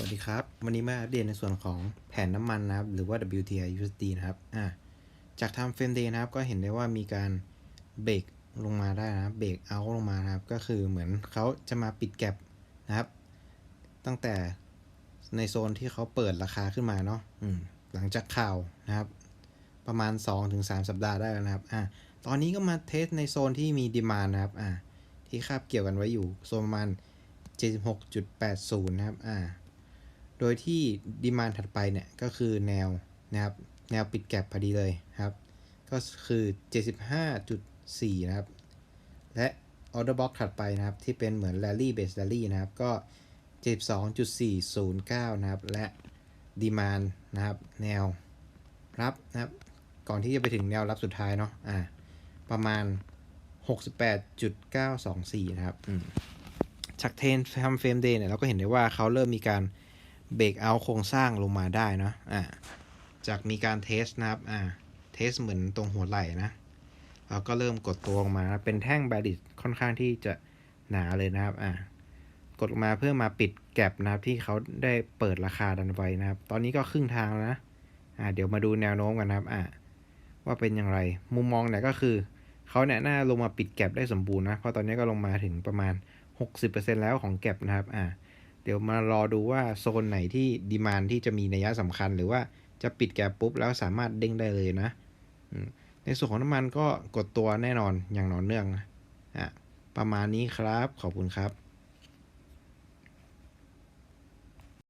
วัสดีครับ วันนี้มาอัปเดตในส่วนของแผนน้ำมันนะครับ หรือว่า WTI USD นะครับอ่าจากทำเฟรมเดย์นะครับ ก็เห็นได้ว่ามีการเบรกลงมาได้นะครับเบรกเอาลงมานะครับ ก็คือเหมือนเขาจะมาปิดแก็บนะครับ ตั้งแต่ในโซนที่เขาเปิดราคาขึ้นมาเนาะอืมหลังจากข่าวนะครับ ประมาณ 2-3 สัปดาห์ได้แล้วนะครับอ่าตอนนี้ก็มาเทสในโซนที่มีดีมานนะครับอ่าที่คาบเกี่ยวกันไว้อยู่โซนประมาณ76.80 นะครับอ่า โดยที่ดีมานถัดไปเนี่ยก็คือแนวนะครับแนวปิดแก็บพอดีเลยครับ ก็คือ 75.4 นะครับ และออเดอร์บ็อกถัดไปนะครับ ที่เป็นเหมือน Rally Base Rally นะครับ ก็ 72.409 นะครับ และดีมานนะครับ แนวรับนะครับ ก่อนที่จะไปถึงแนวรับสุดท้ายเนาะอ่าประมาณ 68.924 นะครับอืมจากเทนทำเฟรมเดย์เนี่ยเราก็เห็นได้ว่าเขาเริ่มมีการ เบรกเอาโครงสร้างลงมาได้เนาะอ่าจากมีการเทสนะครับอ่าเทสเหมือนตรงหัวไหล่นะเราก็เริ่มกดตัวลงมา เป็นแท่งแบดิตค่อนข้างที่จะหนาเลยนะครับอ่ากดลงมาเพื่อมาปิดแก็บนะครับที่เขาได้เปิดราคาดันไว้นะครับ ตอนนี้ก็ครึ่งทางแล้วนะอ่าเดี๋ยวมาดูแนวโน้มกันนะครับอ่าว่าเป็นอย่างไร มุมมองเนี่ยก็คือเขาเนี่ยน่าลงมาปิดแก็บได้สมบูรณ์นะ เพราะตอนนี้ก็ลงมาถึงประมาณ 60%แล้วของแก็บนะครับอ่า เดี๋ยวมารอดูว่าโซนไหนที่ดีมานที่จะมีนัยสำคัญ หรือว่าจะปิดแกปปุ๊บแล้วสามารถเด้งได้เลยนะ ในส่วนของน้ำมันก็กดตัวแน่นอนอย่างหนอนเนื่องนะอะประมาณนี้ครับ ขอบคุณครับ